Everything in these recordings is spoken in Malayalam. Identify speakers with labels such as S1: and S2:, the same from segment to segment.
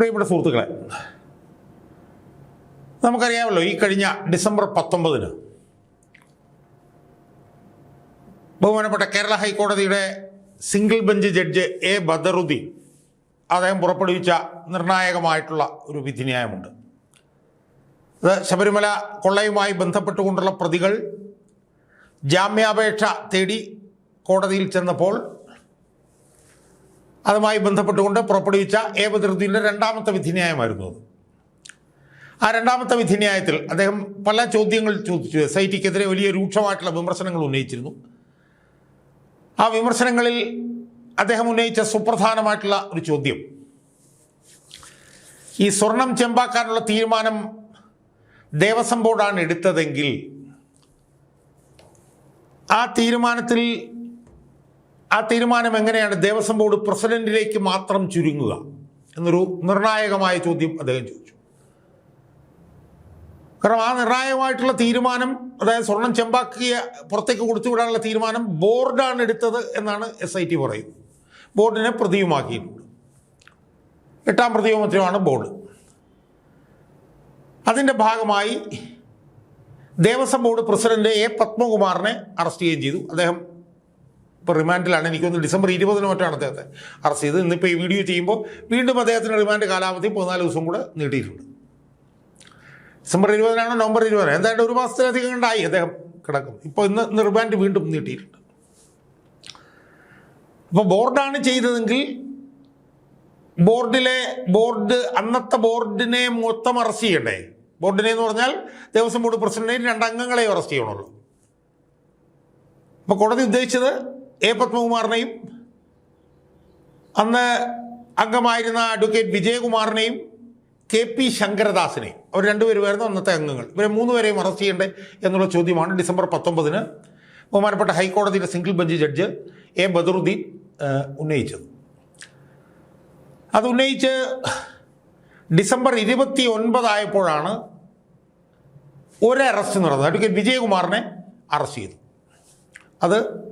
S1: പ്രിയപ്പെട്ട സുഹൃത്തുക്കളെ നമുക്കറിയാമല്ലോ ഈ കഴിഞ്ഞ ഡിസംബർ പത്തൊമ്പതിന് ബഹുമാനപ്പെട്ട കേരള ഹൈക്കോടതിയുടെ single bench judge A Badaruddin അദ്ദേഹം പുറപ്പെടുവിച്ച നിർണായകമായിട്ടുള്ള ഒരു വിധിന്യായമുണ്ട്. അത് ശബരിമല കൊള്ളയുമായി ബന്ധപ്പെട്ടുകൊണ്ടുള്ള പ്രതികൾ ജാമ്യാപേക്ഷ തേടി കോടതിയിൽ ചെന്നപ്പോൾ അതുമായി ബന്ധപ്പെട്ടുകൊണ്ട് പുറപ്പെടുവിച്ച എ ബദറുദ്ദീന്റെ രണ്ടാമത്തെ വിധിന്യായമായിരുന്നു അത്. ആ രണ്ടാമത്തെ വിധിന്യായത്തിൽ അദ്ദേഹം പല ചോദ്യങ്ങൾ ചോദിച്ചു. എസ് ഐ ടിക്കെതിരെ വലിയ രൂക്ഷമായിട്ടുള്ള വിമർശനങ്ങൾ ഉന്നയിച്ചിരുന്നു. ആ വിമർശനങ്ങളിൽ അദ്ദേഹം ഉന്നയിച്ച സുപ്രധാനമായിട്ടുള്ള ഒരു ചോദ്യം. ഈ സ്വർണം ചെമ്പാക്കാനുള്ള തീരുമാനം ദേവസ്വം ബോർഡാണ് എടുത്തതെങ്കിൽ ആ തീരുമാനത്തിൽ ആ തീരുമാനം എങ്ങനെയാണ് ദേവസ്വം ബോർഡ് പ്രസിഡന്റിലേക്ക് മാത്രം ചുരുങ്ങുക എന്നൊരു നിർണായകമായ ചോദ്യം അദ്ദേഹം ചോദിച്ചു. കാരണം ആ നിർണായകമായിട്ടുള്ള തീരുമാനം അതായത് സ്വർണം ചെമ്പാക്കിയ പുറത്തേക്ക് കൊടുത്തുവിടാനുള്ള തീരുമാനം ബോർഡാണ് എടുത്തത് എന്നാണ് എസ് ഐ ടി പറയുന്നത്. ബോർഡിനെ പ്രതിയുമാക്കിയിട്ടുണ്ട്. എട്ടാം പ്രതിയോമത്രമാണ് ബോർഡ്. അതിന്റെ ഭാഗമായി ദേവസ്വം ബോർഡ് പ്രസിഡന്റ് എ പത്മകുമാറിനെ അറസ്റ്റ് ചെയ്യുകയും ചെയ്തു. അദ്ദേഹം ഇപ്പോൾ റിമാൻഡിലാണ്. എനിക്കൊന്ന് ഡിസംബർ ഇരുപതിന് മറ്റാണ് അദ്ദേഹത്തെ അറസ്റ്റ് ചെയ്തത്. ഇന്നിപ്പോൾ ഈ വീഡിയോ ചെയ്യുമ്പോൾ വീണ്ടും അദ്ദേഹത്തിന് റിമാൻഡ് കാലാവധി പതിനാല് ദിവസം കൂടെ നീട്ടിയിട്ടുണ്ട്. December ഇരുപതിനാണോ November ഇരുപതിനാണ്? എന്തായാലും ഒരു മാസത്തിലധികം ഉണ്ടായി അദ്ദേഹം കിടക്കും. ഇപ്പോൾ ഇന്ന് ഇന്ന് റിമാൻഡ് വീണ്ടും നീട്ടിയിട്ടുണ്ട്. അപ്പോൾ ബോർഡാണ് ചെയ്തതെങ്കിൽ ബോർഡിലെ ബോർഡ് അന്നത്തെ ബോർഡിനെ മൊത്തം അറസ്റ്റ് ചെയ്യണ്ടേ? ബോർഡിനെ എന്ന് പറഞ്ഞാൽ ദേവസ്വം ബോർഡ് രണ്ട് രണ്ടംഗങ്ങളെ അറസ്റ്റ് ചെയ്യണമല്ലോ. അപ്പോൾ കോടതി ഉദ്ദേശിച്ചത് എ പത്മകുമാറിനെയും അന്ന് അംഗമായിരുന്ന അഡ്വക്കേറ്റ് വിജയകുമാറിനെയും കെ പി ശങ്കരദാസിനെയും. അവർ രണ്ടുപേരുമായിരുന്നു അന്നത്തെ അംഗങ്ങൾ. ഇവരെ മൂന്നുപേരെയും അറസ്റ്റ് ചെയ്യണ്ടേ എന്നുള്ള ചോദ്യമാണ് ഡിസംബർ പത്തൊമ്പതിന് ബഹുമാനപ്പെട്ട ഹൈക്കോടതിയുടെ single bench judge A Badaruddin ഉന്നയിച്ചത്. അത് ഉന്നയിച്ച് ഡിസംബർ ഇരുപത്തി ഒൻപതായപ്പോഴാണ് ഒരു അറസ്റ്റ് നടന്നത്. അഡ്വക്കേറ്റ് വിജയകുമാറിനെ അറസ്റ്റ് ചെയ്തു അത്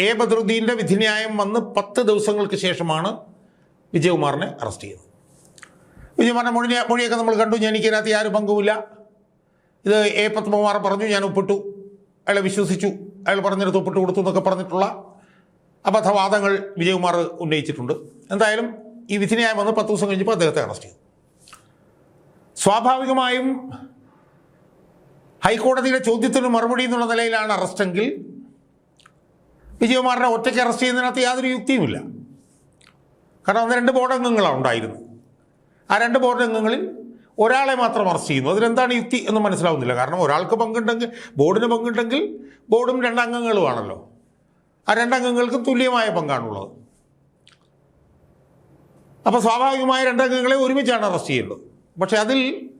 S1: എ ബദറുദ്ദീന്റെ വിധിന്യായം വന്ന് പത്ത് ദിവസങ്ങൾക്ക് ശേഷമാണ് വിജയകുമാറിനെ അറസ്റ്റ് ചെയ്തത്. വിജയകുമാറിന്റെ മൊഴി മൊഴിയൊക്കെ നമ്മൾ കണ്ടു. ഞാൻ എനിക്കതിനകത്ത് യാതൊരു പങ്കുമില്ല. ഇത് എ പത്മകുമാർ പറഞ്ഞു ഞാൻ ഒപ്പിട്ടു. അയാളെ വിശ്വസിച്ചു. അയാൾ പറഞ്ഞെടുത്ത് ഒപ്പിട്ട് കൊടുത്തു എന്നൊക്കെ പറഞ്ഞിട്ടുള്ള അബദ്ധവാദങ്ങൾ വിജയകുമാർ ഉന്നയിച്ചിട്ടുണ്ട്. എന്തായാലും ഈ വിധിന്യായം വന്ന് പത്ത് ദിവസം കഴിഞ്ഞപ്പോൾ അദ്ദേഹത്തെ അറസ്റ്റ് ചെയ്തു. സ്വാഭാവികമായും ഹൈക്കോടതിയുടെ ചോദ്യത്തിന് മറുപടി എന്നുള്ള നിലയിലാണ് അറസ്റ്റെങ്കിൽ വിജയകുമാറിനെ ഒറ്റയ്ക്ക് അറസ്റ്റ് ചെയ്യുന്നതിനകത്ത് യാതൊരു യുക്തിയുമില്ല. കാരണം അന്ന് രണ്ട് ബോർഡ് അംഗങ്ങളാണ് ഉണ്ടായിരുന്നത്. ആ രണ്ട് ബോർഡ് അംഗങ്ങളിൽ ഒരാളെ മാത്രം അറസ്റ്റ് ചെയ്യുന്നു. അതിലെന്താണ് യുക്തി എന്ന് മനസ്സിലാവുന്നില്ല. കാരണം ഒരാൾക്ക് പങ്കുണ്ടെങ്കിൽ ബോർഡിന് പങ്കുണ്ടെങ്കിൽ ബോർഡും രണ്ടംഗങ്ങളുമാണല്ലോ ആ രണ്ടംഗങ്ങൾക്കും തുല്യമായ പങ്കാണുള്ളത്. അപ്പോൾ സ്വാഭാവികമായ രണ്ടംഗങ്ങളെ ഒരുമിച്ചാണ് അറസ്റ്റ് ചെയ്യുന്നത്. പക്ഷേ അതിൽ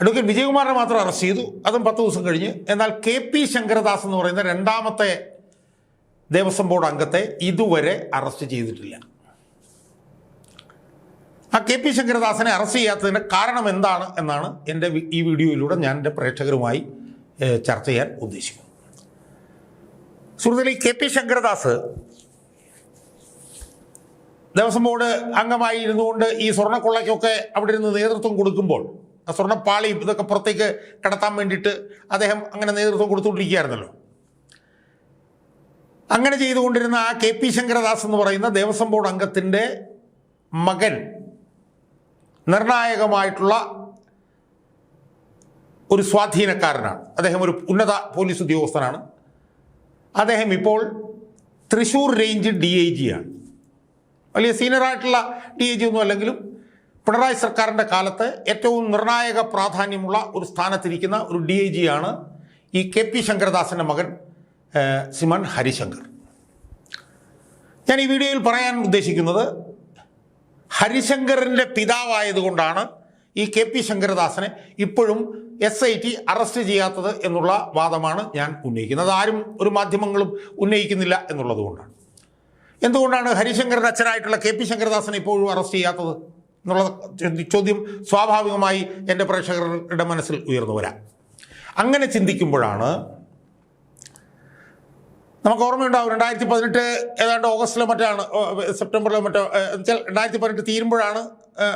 S1: അഡ്വക്കേറ്റ് വിജയകുമാറിനെ മാത്രം അറസ്റ്റ് ചെയ്തു. അതും പത്ത് ദിവസം കഴിഞ്ഞ്. എന്നാൽ കെ പി ശങ്കരദാസ് എന്ന് പറയുന്ന രണ്ടാമത്തെ ദേവസ്വം ബോർഡ് അംഗത്തെ ഇതുവരെ അറസ്റ്റ് ചെയ്തിട്ടില്ല. ആ കെ പി ശങ്കരദാസനെ അറസ്റ്റ് ചെയ്യാത്തതിന്റെ കാരണം എന്താണ് എന്നാണ് എന്റെ ഈ വീഡിയോയിലൂടെ ഞാൻ എന്റെ പ്രേക്ഷകരുമായി ചർച്ച ചെയ്യാൻ ഉദ്ദേശിക്കുന്നു സുഹൃത്തുക്കളെ K P Sankaradas Devaswom board അംഗമായി ഇരുന്നുകൊണ്ട് ഈ സ്വർണക്കൊള്ളയ്ക്കൊക്കെ അവിടെ ഇരുന്ന് നേതൃത്വം കൊടുക്കുമ്പോൾ സ്വർണപ്പാളിയും ഇതൊക്കെ പുറത്തേക്ക് കടത്താൻ വേണ്ടിയിട്ട് അദ്ദേഹം അങ്ങനെ നേതൃത്വം കൊടുത്തുകൊണ്ടിരിക്കുകയായിരുന്നല്ലോ. അങ്ങനെ ചെയ്തുകൊണ്ടിരുന്ന ആ കെ പി ശങ്കരദാസ് എന്ന് പറയുന്ന ദേവസ്വം ബോർഡ് അംഗത്തിന്റെ മകൻ നിർണായകമായിട്ടുള്ള ഒരു സ്വാധീനക്കാരനാണ്. അദ്ദേഹം ഒരു ഉന്നത പോലീസ് ഉദ്യോഗസ്ഥനാണ്. അദ്ദേഹം ഇപ്പോൾ Thrissur range D I G ആണ് വലിയ സീനിയറായിട്ടുള്ള ഡി ഐ ജി ഒന്നും അല്ലെങ്കിലും പിണറായി സർക്കാരിന്റെ കാലത്ത് ഏറ്റവും നിർണായക പ്രാധാന്യമുള്ള ഒരു സ്ഥാനത്തിരിക്കുന്ന ഒരു ഡി ഐ ജി ആണ് ഈ കെ പി ശങ്കരദാസിന്റെ മകൻ. സിമൻ ഹരിശങ്കർ. ഞാൻ ഈ വീഡിയോയിൽ പറയാൻ ഉദ്ദേശിക്കുന്നത് ഹരിശങ്കറിന്റെ പിതാവായതുകൊണ്ടാണ് ഈ കെ പി ശങ്കരദാസനെ ഇപ്പോഴും എസ് ഐ ടി അറസ്റ്റ് ചെയ്യാത്തത് എന്നുള്ള വാദമാണ് ഞാൻ ഉന്നയിക്കുന്നത്. ആരും ഒരു മാധ്യമങ്ങളും ഉന്നയിക്കുന്നില്ല എന്നുള്ളതുകൊണ്ടാണ് എന്തുകൊണ്ടാണ് ഹരിശങ്കറിന്റെ അച്ഛനായിട്ടുള്ള കെ പി ശങ്കരദാസനെ ഇപ്പോഴും അറസ്റ്റ് ചെയ്യാത്തത് എന്നുള്ള ചോദ്യം സ്വാഭാവികമായി എന്റെ പ്രേക്ഷകരുടെ മനസ്സിൽ ഉയർന്നു വരാം. അങ്ങനെ ചിന്തിക്കുമ്പോഴാണ് നമുക്ക് ഓർമ്മയുണ്ടാവും രണ്ടായിരത്തി പതിനെട്ട് ഏതാണ്ട് ഓഗസ്റ്റിലോ മറ്റാണ് സെപ്റ്റംബറിലോ മറ്റോ രണ്ടായിരത്തി പതിനെട്ട് തീരുമ്പോഴാണ്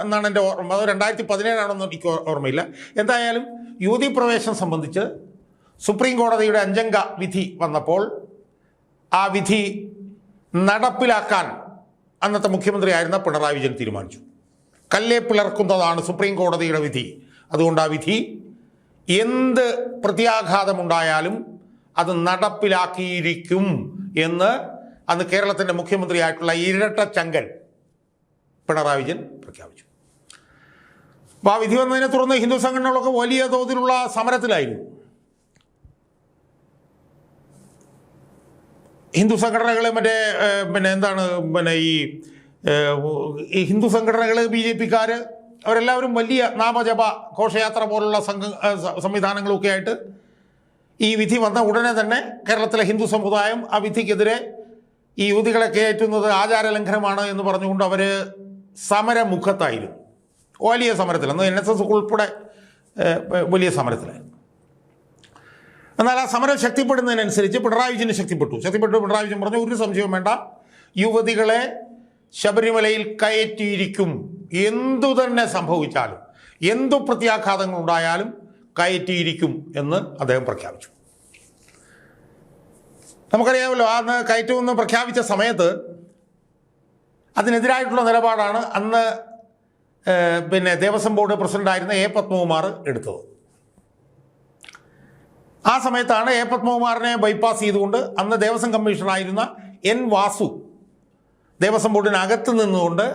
S1: എന്നാണ് എന്റെ ഓർമ്മ. അത് രണ്ടായിരത്തി പതിനേഴാണെന്ന് എനിക്ക് ഓർമ്മയില്ല. എന്തായാലും യുവതി പ്രവേശനം സംബന്ധിച്ച് സുപ്രീം കോടതിയുടെ അഞ്ചംഗ വിധി വന്നപ്പോൾ ആ വിധി നടപ്പിലാക്കാൻ അന്നത്തെ മുഖ്യമന്ത്രിയായിരുന്ന പിണറായി വിജയൻ തീരുമാനിച്ചു. കല്ലേ പിളർക്കുന്നതാണ് സുപ്രീം കോടതിയുടെ വിധി. അതുകൊണ്ട് ആ വിധി എന്ത് പ്രത്യാഘാതമുണ്ടായാലും അത് നടപ്പിലാക്കിയിരിക്കും എന്ന് അന്ന് കേരളത്തിന്റെ മുഖ്യമന്ത്രിയായിട്ടുള്ള ഇരട്ട ചങ്കൽ പിണറായി വിജയൻ പ്രഖ്യാപിച്ചു. അപ്പോൾ ആ വിധി വന്നതിനെ തുടർന്ന് ഹിന്ദു സംഘടനകളൊക്കെ വലിയ തോതിലുള്ള സമരത്തിലായിരുന്നു. ഹിന്ദു സംഘടനകൾ മറ്റേ പിന്നെ എന്താണ് പിന്നെ ഈ ഈ ഹിന്ദു സംഘടനകൾ ബി ജെ പിക്കാർ അവരെല്ലാവരും വലിയ നാമജപ ഘോഷയാത്ര പോലുള്ള സംഘ സംവിധാനങ്ങളൊക്കെ ആയിട്ട് ഈ വിധി വന്ന ഉടനെ തന്നെ കേരളത്തിലെ ഹിന്ദു സമുദായം ആ വിധിക്കെതിരെ ഈ യുവതികളെ കയറ്റുന്നത് ആചാരലംഘനമാണ് എന്ന് പറഞ്ഞുകൊണ്ട് അവർ സമരമുഖത്തായിരുന്നു. വലിയ സമരത്തിൽ അന്ന് എൻ എസ് എസ് ഉൾപ്പെടെ വലിയ സമരത്തിലായിരുന്നു. എന്നാൽ ആ സമരം ശക്തിപ്പെടുന്നതിനനുസരിച്ച് പിണറായി വിജയന് ശക്തിപ്പെട്ടു. ശക്തിപ്പെട്ടു പിണറായി വിജയൻ പറഞ്ഞു ഒരു സംശയവും വേണ്ട. യുവതികളെ ശബരിമലയിൽ കയറ്റിയിരിക്കും. എന്തു തന്നെ സംഭവിച്ചാലും എന്തു പ്രത്യാഘാതങ്ങൾ ഉണ്ടായാലും കയറ്റിയിരിക്കും എന്ന് അദ്ദേഹം പ്രഖ്യാപിച്ചു. നമുക്കറിയാമല്ലോ അന്ന് കയറ്റുമെന്ന് പ്രഖ്യാപിച്ച സമയത്ത് അതിനെതിരായിട്ടുള്ള നിലപാടാണ് അന്ന് പിന്നെ ദേവസ്വം ബോർഡ് പ്രസിഡന്റായിരുന്ന എ പത്മകുമാർ എടുത്തത്. ആ സമയത്താണ് എ പത്മകുമാറിനെ ബൈപ്പാസ് ചെയ്തുകൊണ്ട് അന്ന് ദേവസ്വം കമ്മീഷണറായിരുന്ന എൻ വാസു ദേവസ്വം ബോർഡിനകത്ത് നിന്നുകൊണ്ട്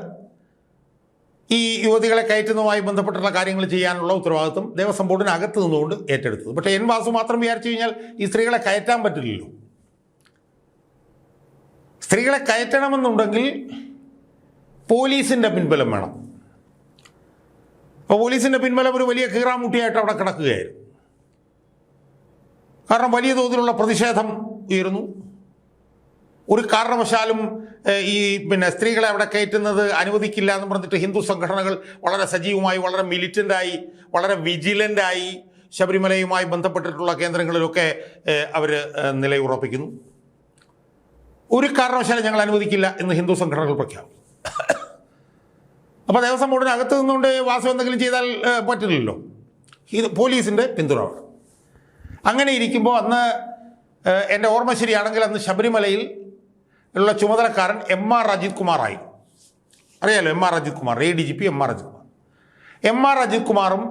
S1: ഈ യുവതികളെ കയറ്റുന്നതുമായി ബന്ധപ്പെട്ടുള്ള കാര്യങ്ങൾ ചെയ്യാനുള്ള ഉത്തരവാദിത്വം ദേവസ്വം ബോർഡിനകത്ത് നിന്നുകൊണ്ട് ഏറ്റെടുത്തത്. പക്ഷേ എൻ വാസു മാത്രം വിചാരിച്ചു കഴിഞ്ഞാൽ ഈ സ്ത്രീകളെ കയറ്റാൻ പറ്റില്ലല്ലോ. സ്ത്രീകളെ കയറ്റണമെന്നുണ്ടെങ്കിൽ പോലീസിന്റെ പിൻബലം വേണം. അപ്പോൾ പോലീസിന്റെ പിൻബലം ഒരു വലിയ കീറാമുട്ടിയായിട്ട് അവിടെ കിടക്കുകയായിരുന്നു. കാരണം വലിയ തോതിലുള്ള പ്രതിഷേധം ഉയരുന്നു. ഒരു കാരണവശാലും ഈ പിന്നെ സ്ത്രീകളെ അവിടെ കയറ്റുന്നത് അനുവദിക്കില്ല എന്ന് പറഞ്ഞിട്ട് ഹിന്ദു സംഘടനകൾ വളരെ സജീവമായി വളരെ മിലിറ്റന്റായി വളരെ വിജിലന്റായി ശബരിമലയുമായി ബന്ധപ്പെട്ടിട്ടുള്ള കേന്ദ്രങ്ങളിലൊക്കെ അവർ നിലയുറപ്പിക്കുന്നു ഒരു കാരണവശാലും ഞങ്ങൾ അനുവദിക്കില്ല എന്ന് ഹിന്ദു സംഘടനകൾ പ്രഖ്യാപിക്കും അപ്പോൾ ദേവസ്വം ബോർഡിനകത്ത് നിന്നുകൊണ്ട് വാസം എന്തെങ്കിലും ചെയ്താൽ പറ്റില്ലല്ലോ. ഇത് പോലീസിന്റെ പിന്തുണ. അങ്ങനെ ഇരിക്കുമ്പോൾ അന്ന് എന്റെ ഓർമ്മ ശരിയാണെങ്കിൽ അന്ന് ശബരിമലയിൽ ഉള്ള ചുമതലക്കാരൻ എം ആർ അജിത് കുമാറായി. അറിയാലോ M R Ajith Kumar A D G P M R Ajith Kumar. M R Ajith കുമാറും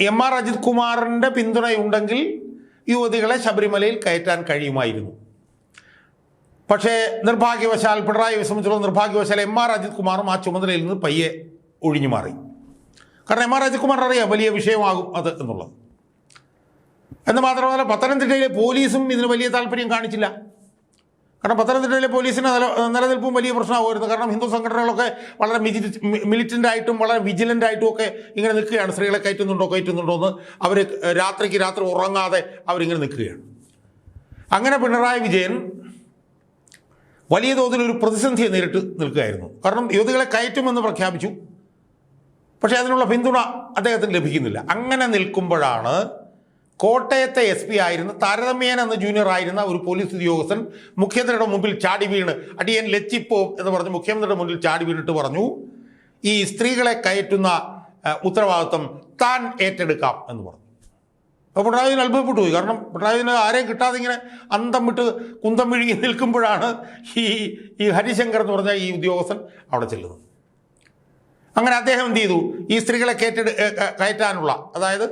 S1: എം ആർ അജിത് കുമാറിന്റെ പിന്തുണയുണ്ടെങ്കിൽ യുവതികളെ ശബരിമലയിൽ കയറ്റാൻ കഴിയുമായിരുന്നു. പക്ഷേ നിർഭാഗ്യവശാൽ പിണറായി സംബന്ധിച്ചുള്ള നിർഭാഗ്യവശാൽ എം ആർ അജിത് കുമാറും ആ ചുമതലയിൽ നിന്ന് പയ്യെ ഒഴിഞ്ഞു മാറി. കാരണം എം ആർ അജിത് കുമാർ അറിയാം വലിയ വിഷയമാകും അത് എന്നുള്ളത്. എന്ന് മാത്രമല്ല പത്തനംതിട്ടയിലെ പോലീസും ഇതിന് വലിയ താല്പര്യം കാണിച്ചില്ല. കാരണം പത്തനംതിട്ടയിലെ പോലീസിന് നില നിലനിൽപ്പും വലിയ പ്രശ്നമാകുമായിരുന്നു കാരണം ഹിന്ദു സംഘടനകളൊക്കെ വളരെ മിലിറ്റന്റ് ആയിട്ടും വളരെ വിജിലന്റ് ആയിട്ടും ഒക്കെ ഇങ്ങനെ നിൽക്കുകയാണ്. സ്ത്രീകളെ കയറ്റുന്നുണ്ടോ കയറ്റുന്നുണ്ടോ എന്ന് അവർ രാത്രിക്ക് രാത്രി ഉറങ്ങാതെ അവരിങ്ങനെ നിൽക്കുകയാണ്. അങ്ങനെ പിണറായി വിജയൻ വലിയ തോതിൽ ഒരു പ്രതിസന്ധിയെ നേരിട്ട് നിൽക്കുകയായിരുന്നു. കാരണം യുവതികളെ കയറ്റുമെന്ന് പ്രഖ്യാപിച്ചു. പക്ഷേ അതിനുള്ള പിന്തുണ അദ്ദേഹത്തിന് ലഭിക്കുന്നില്ല. അങ്ങനെ നിൽക്കുമ്പോഴാണ് കോട്ടയത്തെ എസ് പി ആയിരുന്ന താരതമ്യേന എന്ന ജൂനിയർ ആയിരുന്ന ഒരു പോലീസ് ഉദ്യോഗസ്ഥൻ മുഖ്യമന്ത്രിയുടെ മുമ്പിൽ ചാടി വീണ് അടിയൻ ലച്ചിപ്പോ എന്ന് പറഞ്ഞ് മുഖ്യമന്ത്രിയുടെ മുന്നിൽ ചാടി വീണിട്ട് പറഞ്ഞു ഈ സ്ത്രീകളെ കയറ്റുന്ന ഉത്തരവാദിത്വം താൻ ഏറ്റെടുക്കാം എന്ന് പറഞ്ഞു. അപ്പോൾ പിണറായി അത്ഭുതപ്പെട്ടു പോയി. കാരണം പിണറായി വിജയൻ ആരെയും കിട്ടാതെ ഇങ്ങനെ അന്തം വിട്ട് കുന്തം വിഴുങ്ങി നിൽക്കുമ്പോഴാണ് ഈ ഈ ഹരിശങ്കർ എന്ന് പറഞ്ഞ ഈ ഉദ്യോഗസ്ഥൻ അവിടെ ചെല്ലുന്നത്. അങ്ങനെ അദ്ദേഹം എന്ത് ചെയ്തു? ഈ സ്ത്രീകളെ കയറ്റെടു കയറ്റാനുള്ള അതായത്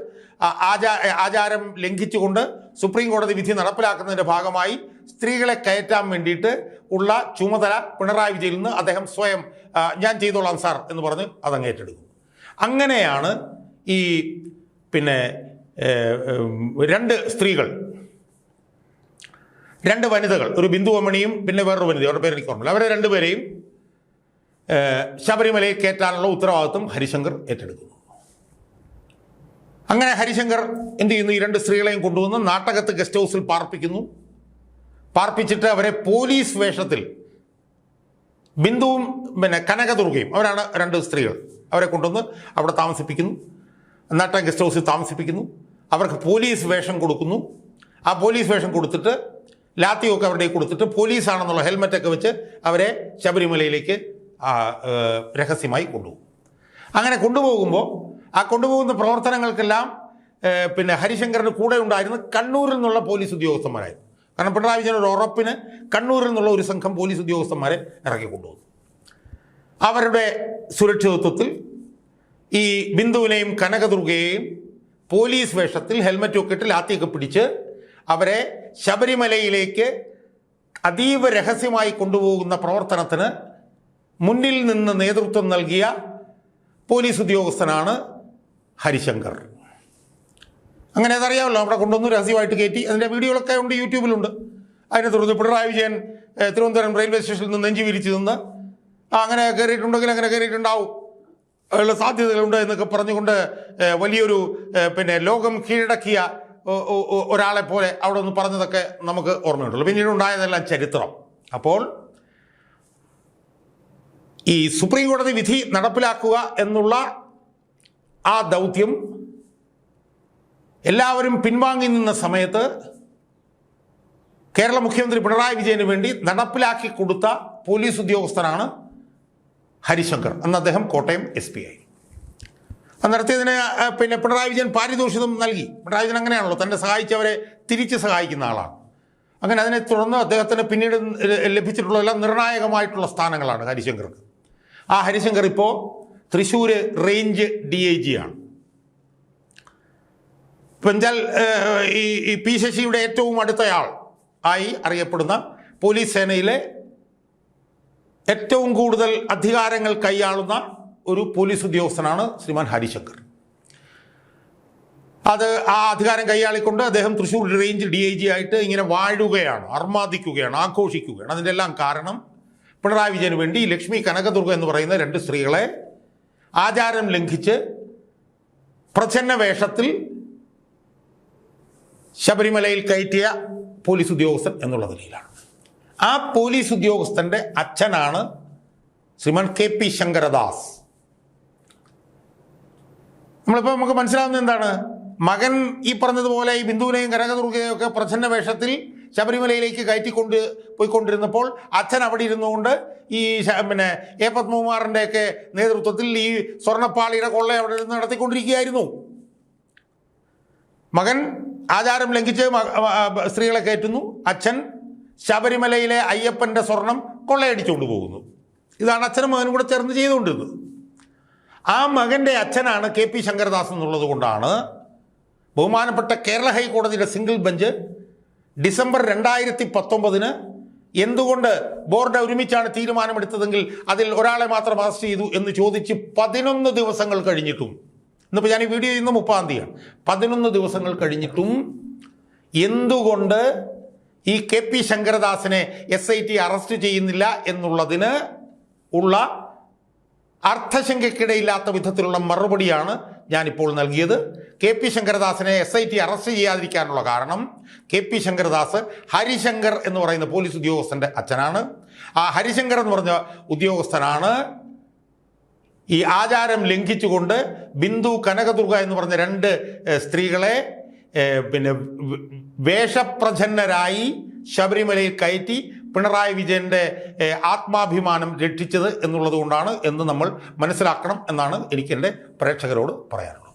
S1: ആചാ ആചാരം ലംഘിച്ചുകൊണ്ട് സുപ്രീം കോടതി വിധി നടപ്പിലാക്കുന്നതിന്റെ ഭാഗമായി സ്ത്രീകളെ കയറ്റാൻ വേണ്ടിയിട്ട് ഉള്ള ചുമതല പിണറായി വിജയിൽ നിന്ന് അദ്ദേഹം സ്വയം ഞാൻ ചെയ്തോളാം സാർ എന്ന് പറഞ്ഞ് അതങ്ങ് ഏറ്റെടുക്കും അങ്ങനെയാണ് ഈ പിന്നെ രണ്ട് സ്ത്രീകൾ രണ്ട് വനിതകൾ ഒരു ബിന്ദു അമ്മണിയും പിന്നെ വേറൊരു വനിത അവരുടെ പേര് എനിക്ക് ഓർമ്മയില്ല. അവരെ രണ്ടുപേരെയും ശബരിമലയിൽ കയറ്റാനുള്ള ഉത്തരവാദിത്വം ഹരിശങ്കർ ഏറ്റെടുക്കുന്നു. അങ്ങനെ ഹരിശങ്കർ എന്ത് ചെയ്യുന്നു? ഈ രണ്ട് സ്ത്രീകളെയും കൊണ്ടുവന്ന് നാട്ടകത്ത് ഗസ്റ്റ് ഹൗസിൽ പാർപ്പിക്കുന്നു. പാർപ്പിച്ചിട്ട് അവരെ പോലീസ് വേഷത്തിൽ ബിന്ദുവും പിന്നെ കനകദുർഗയും അവരാണ് രണ്ട് സ്ത്രീകൾ അവരെ കൊണ്ടുവന്ന് അവിടെ താമസിപ്പിക്കുന്നു. നാട്ടക ഗസ്റ്റ് ഹൗസിൽ താമസിപ്പിക്കുന്നു. അവർക്ക് പോലീസ് വേഷം കൊടുക്കുന്നു. ആ പോലീസ് വേഷം കൊടുത്തിട്ട് ലാത്തിയൊക്കെ അവരുടെ കൊടുത്തിട്ട് പോലീസാണെന്നുള്ള ഹെൽമെറ്റൊക്കെ വെച്ച് അവരെ ശബരിമലയിലേക്ക് രഹസ്യമായി കൊണ്ടുപോകും. അങ്ങനെ കൊണ്ടുപോകുമ്പോൾ ആ കൊണ്ടുപോകുന്ന പ്രവർത്തനങ്ങൾക്കെല്ലാം പിന്നെ ഹരിശങ്കറിന് കൂടെ ഉണ്ടായിരുന്ന കണ്ണൂരിൽ നിന്നുള്ള പോലീസ് ഉദ്യോഗസ്ഥന്മാരായിരുന്നു കാരണം പിണറായി വിജയൻ ഒരു ഉറപ്പിന് കണ്ണൂരിൽ നിന്നുള്ള ഒരു സംഘം പോലീസ് ഉദ്യോഗസ്ഥന്മാരെ ഇറക്കി കൊണ്ടുപോകുന്നു അവരുടെ സുരക്ഷിതത്വത്തിൽ ഈ ബിന്ദുവിനെയും കനകദുർഗയെയും പോലീസ് വേഷത്തിൽ ഹെൽമറ്റൊക്കെ ഇട്ട് ലാത്തിയൊക്കെ പിടിച്ച് അവരെ ശബരിമലയിലേക്ക് അതീവ രഹസ്യമായി കൊണ്ടുപോകുന്ന പ്രവർത്തനത്തിന് മുന്നിൽ നിന്ന് നേതൃത്വം നൽകിയ പോലീസ് ഉദ്യോഗസ്ഥനാണ് ഹരിശങ്കർ. അങ്ങനെ അതറിയാമല്ലോ അവിടെ കൊണ്ടുവന്ന് രഹസ്യമായിട്ട് കയറ്റി. അതിന്റെ വീഡിയോകളൊക്കെ ഉണ്ട് യൂട്യൂബിലുണ്ട്. അതിനെ തുടർന്ന് പിണറായി വിജയൻ തിരുവനന്തപുരം റെയിൽവേ സ്റ്റേഷനിൽ നിന്ന് നെഞ്ചി വിരിച്ച് നിന്ന് അങ്ങനെ കയറിയിട്ടുണ്ടെങ്കിൽ അങ്ങനെ കയറിയിട്ടുണ്ടാവും. ഉള്ള സാധ്യതകളുണ്ട് എന്നൊക്കെ പറഞ്ഞുകൊണ്ട് വലിയൊരു പിന്നെ ലോകം കീഴടക്കിയ ഒരാളെ പോലെ അവിടെ ഒന്ന് പറഞ്ഞതൊക്കെ നമുക്ക് ഓർമ്മയുണ്ടല്ലോ. പിന്നീട് ഉണ്ടായതെല്ലാം ചരിത്രം. അപ്പോൾ ഈ സുപ്രീം കോടതി വിധി നടപ്പിലാക്കുക എന്നുള്ള ആ ദൗത്യം എല്ലാവരും പിൻവാങ്ങി നിന്ന സമയത്ത് കേരള മുഖ്യമന്ത്രി പിണറായി വിജയന് വേണ്ടി നടപ്പിലാക്കി കൊടുത്ത പോലീസ് ഉദ്യോഗസ്ഥനാണ് ഹരിശങ്കർ. അന്ന് അദ്ദേഹം കോട്ടയം എസ് പി ആയി. ആ, പിന്നെ പിണറായി വിജയൻ പാരിതോഷികം നൽകി. പിണറായി വിജയൻ അങ്ങനെയാണല്ലോ തന്നെ സഹായിച്ചവരെ തിരിച്ച് സഹായിക്കുന്ന ആളാണ്. അങ്ങനെ അതിനെ തുടർന്ന് അദ്ദേഹത്തിന് പിന്നീട് ലഭിച്ചിട്ടുള്ള എല്ലാം നിർണായകമായിട്ടുള്ള സ്ഥാനങ്ങളാണ് ഹരിശങ്കർക്ക്. ആ ഹരിശങ്കർ ഇപ്പോൾ Thrissur range D I G ആണ്. പെഞ്ചാൽ ഈ പി ശശിയുടെ ഏറ്റവും അടുത്തയാൾ ആയി അറിയപ്പെടുന്ന പോലീസ് സേനയിലെ ഏറ്റവും കൂടുതൽ അധികാരങ്ങൾ കൈയാളുന്ന ഒരു പോലീസ് ഉദ്യോഗസ്ഥനാണ് ശ്രീമാൻ ഹരിശങ്കർ. അത് ആ അധികാരം കൈയാളിക്കൊണ്ട് അദ്ദേഹം Thrissur range D I G ആയിട്ട് ഇങ്ങനെ വാഴുകയാണ് അർമാദിക്കുകയാണ് ആഘോഷിക്കുകയാണ്. അതിന്റെ എല്ലാം കാരണം പിണറായി വിജയന് വേണ്ടി ലക്ഷ്മി കനകദുർഗ എന്ന് പറയുന്ന രണ്ട് സ്ത്രീകളെ ആചാരം ലംഘിച്ച് പ്രച്ഛന്ന വേഷത്തിൽ ശബരിമലയിൽ കയറ്റിയ പോലീസ് ഉദ്യോഗസ്ഥൻ എന്നുള്ള നിലയിലാണ്. ആ പോലീസ് ഉദ്യോഗസ്ഥന്റെ അച്ഛനാണ് ശ്രീമൻ കെ പി ശങ്കരദാസ്. നമ്മളിപ്പോൾ നമുക്ക് മനസ്സിലാവുന്നത് എന്താണ്? മകൻ ഈ പറഞ്ഞതുപോലെ ഈ ബിന്ദുവിനെയും കനകദുർഗയെയും ഒക്കെ പ്രച്ഛന്ന വേഷത്തിൽ ശബരിമലയിലേക്ക് കയറ്റിക്കൊണ്ട് പോയിക്കൊണ്ടിരുന്നപ്പോൾ അച്ഛൻ അവിടെ ഇരുന്നുകൊണ്ട് ഈ പിന്നെ എ പത്മകുമാറിന്റെ ഒക്കെ നേതൃത്വത്തിൽ ഈ സ്വർണപ്പാളിയുടെ കൊള്ള അവിടെ ഇരുന്ന് നടത്തിക്കൊണ്ടിരിക്കുകയായിരുന്നു. മകൻ ആചാരം ലംഘിച്ച് സ്ത്രീകളെ കയറ്റുന്നു. അച്ഛൻ ശബരിമലയിലെ അയ്യപ്പന്റെ സ്വർണം കൊള്ളയടിച്ചുകൊണ്ട് പോകുന്നു. ഇതാണ് അച്ഛനും മകനും കൂടെ ചേർന്ന് ചെയ്തുകൊണ്ടിരുന്നത്. ആ മകന്റെ അച്ഛനാണ് കെ പി ശങ്കരദാസ് എന്നുള്ളത് കൊണ്ടാണ് ബഹുമാനപ്പെട്ട കേരള ഹൈക്കോടതിയുടെ സിംഗിൾ ബെഞ്ച് ഡിസംബർ രണ്ടായിരത്തി പത്തൊമ്പതിന് എന്തുകൊണ്ട് ബോർഡ് ഒരുമിച്ചാണ് തീരുമാനമെടുത്തതെങ്കിൽ അതിൽ ഒരാളെ മാത്രം അറസ്റ്റ് ചെയ്തു എന്ന് ചോദിച്ച് പതിനൊന്ന് ദിവസങ്ങൾ കഴിഞ്ഞിട്ടും. ഇന്നിപ്പോൾ ഞാൻ ഈ വീഡിയോ ചെയ്യുന്ന മുപ്പാം തീയതിയാണ്. പതിനൊന്ന് ദിവസങ്ങൾ കഴിഞ്ഞിട്ടും എന്തുകൊണ്ട് ഈ കെ പി ശങ്കരദാസിനെ എസ് ഐ ടി അറസ്റ്റ് ചെയ്യുന്നില്ല എന്നുള്ളതിന് ഉള്ള അർത്ഥശങ്കയ്ക്കിടയില്ലാത്ത വിധത്തിലുള്ള മറുപടിയാണ് ഞാനിപ്പോൾ നൽകിയത് കെ പി ശങ്കരദാസിനെ എസ് ഐ ടി അറസ്റ്റ് ചെയ്യാതിരിക്കാനുള്ള കാരണം കെ പി ശങ്കരദാസ് ഹരിശങ്കർ എന്ന് പറയുന്ന പോലീസ് ഉദ്യോഗസ്ഥന്റെ അച്ഛനാണ്. ആ ഹരിശങ്കർ എന്ന് പറഞ്ഞ ഉദ്യോഗസ്ഥനാണ് ഈ ആചാരം ലംഘിച്ചുകൊണ്ട് ബിന്ദു കനകദുർഗ എന്ന് പറഞ്ഞ രണ്ട് സ്ത്രീകളെ പിന്നെ വേഷപ്രജന്നരായി ശബരിമലയിൽ കയറ്റി പിണറായി വിജയന്റെ ആത്മാഭിമാനം രക്ഷിച്ചത് എന്നുള്ളത് കൊണ്ടാണ് എന്ന് നമ്മൾ മനസ്സിലാക്കണം എന്നാണ് എനിക്ക് എന്റെ പ്രേക്ഷകരോട് പറയാനുള്ളത്.